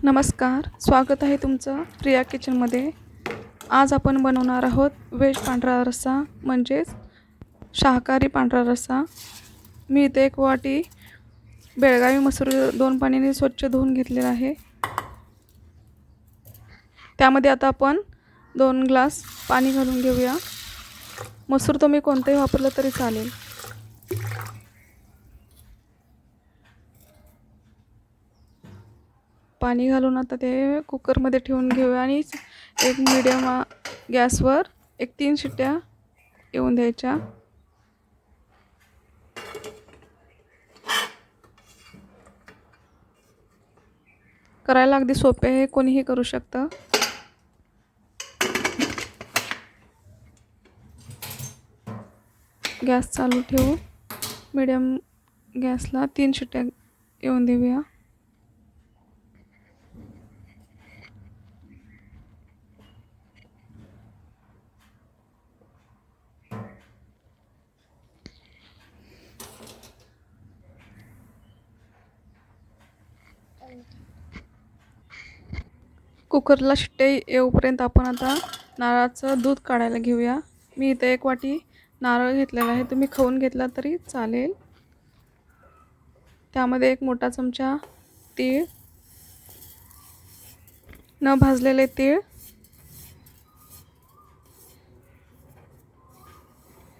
नमस्कार स्वागत आहे तुमचं प्रिया किचनमध्ये. आज आपण बनवणार आहोत व्हेज पांढरा रस्सा म्हणजेच शाकाहारी पांढरा रस्सा. मी इथे एक वाटी बेळगावी मसूर दोन पाण्याने स्वच्छ धुवून घेतलेला आहे. त्यामध्ये आता आपण दोन ग्लास पाणी घालून घेऊया. मसूर तुम्ही कोणतंही वापरलं तरी चालेल. पाणी घालून आता ते कुकरमध्ये ठेवून घेऊया आणि एक मिडियम गॅसवर एक तीन शिट्ट्या येऊन द्यायच्या. करायला अगदी सोपे आहे कोणीही करू शकतं. गॅस चालू ठेवू. मिडियम गॅसला तीन शिट्ट्या येऊन देऊया. कुकरला शिट्टे येऊपर्यंत आपण आता नारळाचं दूध काढायला घेऊया. मी इथे एक वाटी नारळ घेतलेला आहे. तुम्ही खाऊन घेतला तरी चालेल. त्यामध्ये एक मोठा चमचा तीळ न भाजलेले तीळ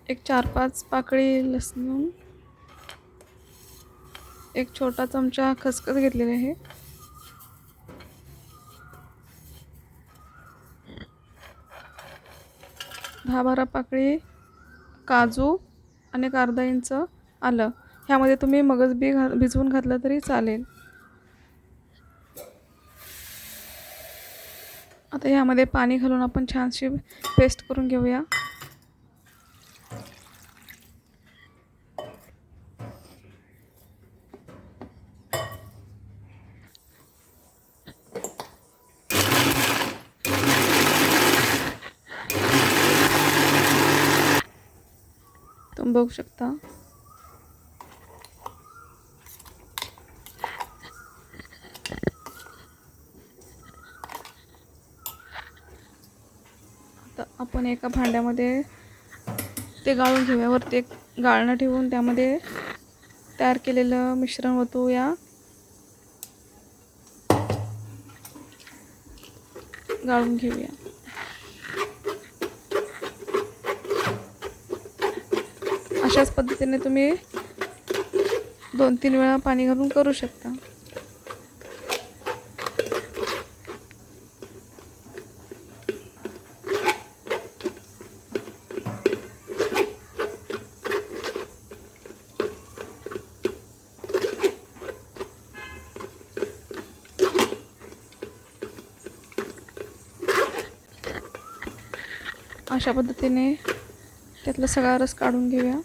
एक चार पाच पाकळी लसूण एक छोटा चमचा खसखस घेतलेला आहे. दहा बारा पाकळी काजू आणि एक अर्धा इंच आलं. ह्यामध्ये तुम्ही मगज बी घा भिजवून घातलं तरी चालेल. आता ह्यामध्ये पाणी घालून आपण छानशी पेस्ट करून घेऊया. बघू शकता. आता आपण एका भांड्यामध्ये ते गाळून घेऊया. वरती एक गाळणं ठेवून त्यामध्ये तयार केलेलं मिश्रण ओतूया गाळून घेऊया. अशाच पद्धतीने तुम्ही दोन तीन वेळा पाणी घालून करू शकता. अशा पद्धतीने त्यातला सगळा रस काढून घेऊया.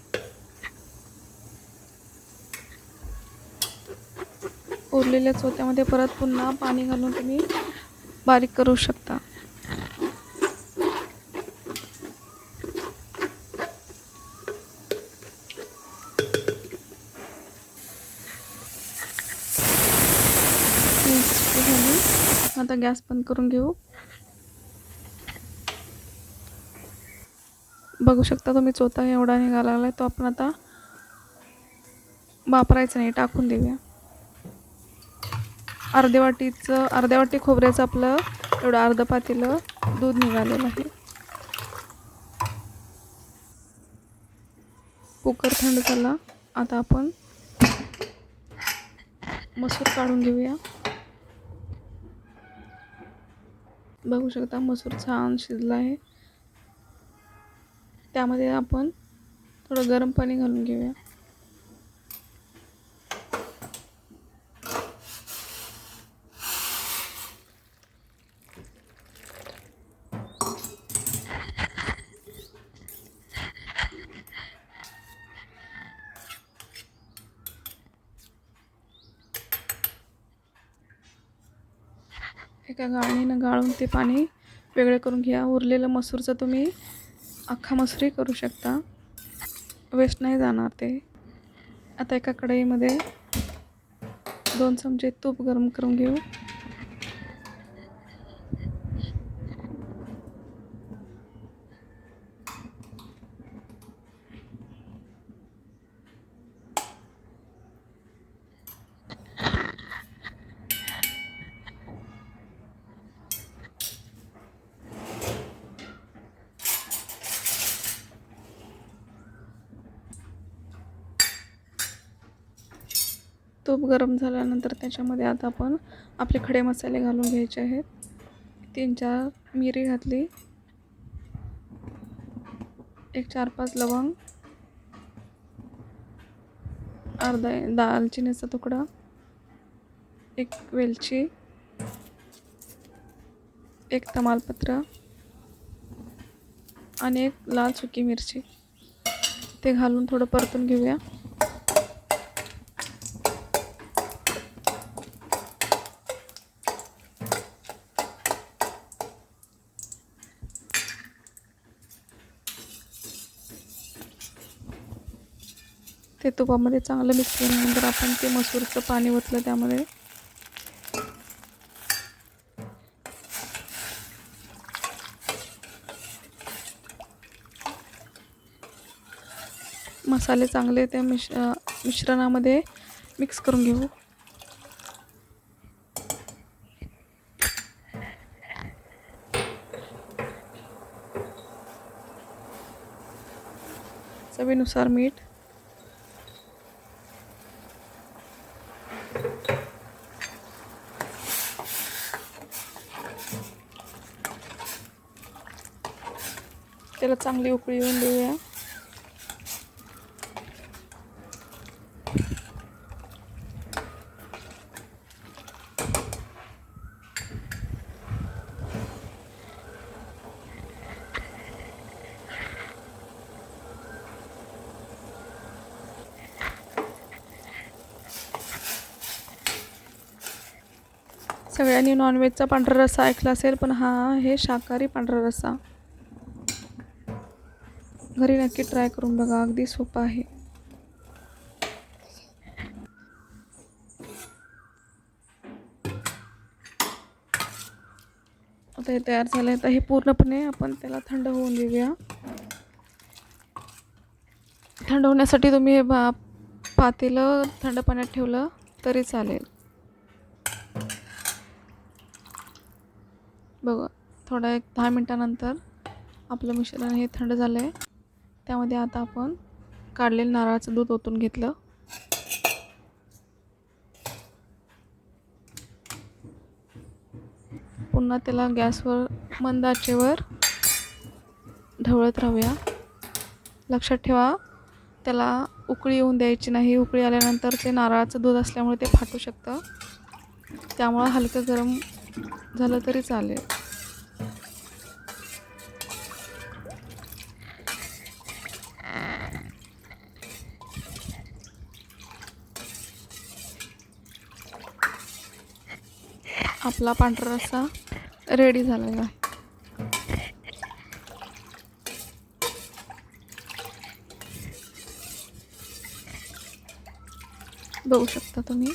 उरलेल्या चोत्यामध्ये परत पुन्हा पाणी घालून तुम्ही बारीक करू शकता. आता गॅस बंद करून घेऊ. बघू शकता तुम्ही चोथा एवढा निघाला आहे तो आपण आता वापरायचा नाही टाकून देऊया. अर्ध्या वाटीचं अर्ध्या वाटी खोबऱ्याचं आपलं एवढं अर्ध पातीलं दूध निघालेलं आहे. कुकर थंड झाला आता आपण मसूर काढून घेऊया. बघू शकता मसूर छान शिजला आहे. त्यामध्ये आपण थोडं गरम पाणी घालून घेऊया. एका गाळणीनं गाळून ते पाणी वेगळं करून घ्या. उरलेलं मसूरचं तुम्ही अख्खा मसरी करू शकता. वेस्ट नाही जाणार ते. आता एका कढईमध्ये दोन चमचे तूप गरम करून घेऊ. तूप गरम झाल्यानंतर त्याच्यामध्ये आता आपण आपले खडे मसाले घालून घ्यायचे आहेत. तीन चार मिरी घातली. एक चार पाच लवंग. अर्धा दालचिनीचा तुकडा. एक वेलची. एक तमालपत्र. आणि एक लाल सुकी मिरची. ते घालून थोडं परतून घेऊया. ते तुपामध्ये चांगलं मिक्स केल्यानंतर आपण ते मसूरचं पाणी ओतलं त्यामध्ये. मसाले चांगले त्या मिश मिश्रणामध्ये मिक्स करून घेऊ. चवीनुसार मीठ. त्याला चांगली उकळी येऊन देऊया. सगळ्यांनी नॉनव्हेजचा पांढरा रस्सा ऐकला असेल पण हा आहे शाकाहारी पांढरा रस्सा. घरी नक्की ट्राय करून बघा. अगदी सोपं आहे. आता हे तयार झालं आहे तर हे पूर्णपणे आपण त्याला थंड होऊन देऊया. थंड होण्यासाठी तुम्ही हे बा पातेलं थंड पाण्यात ठेवलं तरी चालेल. बघा थोडा एक दहा मिनटानंतर आपलं मिश्रण हे थंड झालं आहे त्यामध्ये आता आपण काढलेलं नारळाचं दूध ओतून घेतलं. पुन्हा त्याला गॅसवर मंद आचेवर ढवळत राहूया. लक्षात ठेवा त्याला उकळी येऊन द्यायची नाही. उकळी आल्यानंतर ते नारळाचं दूध असल्यामुळे ते फाटू शकतं. त्यामुळं हलकं गरम झालं तरी चालेल. आपला पांढरा रस्सा रेडी झालेला आहे बघू शकता तुम्ही.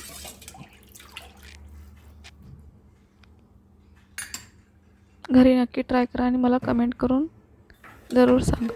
घरी नक्की ट्राय करा आणि मला कमेंट करून जरूर सांगा.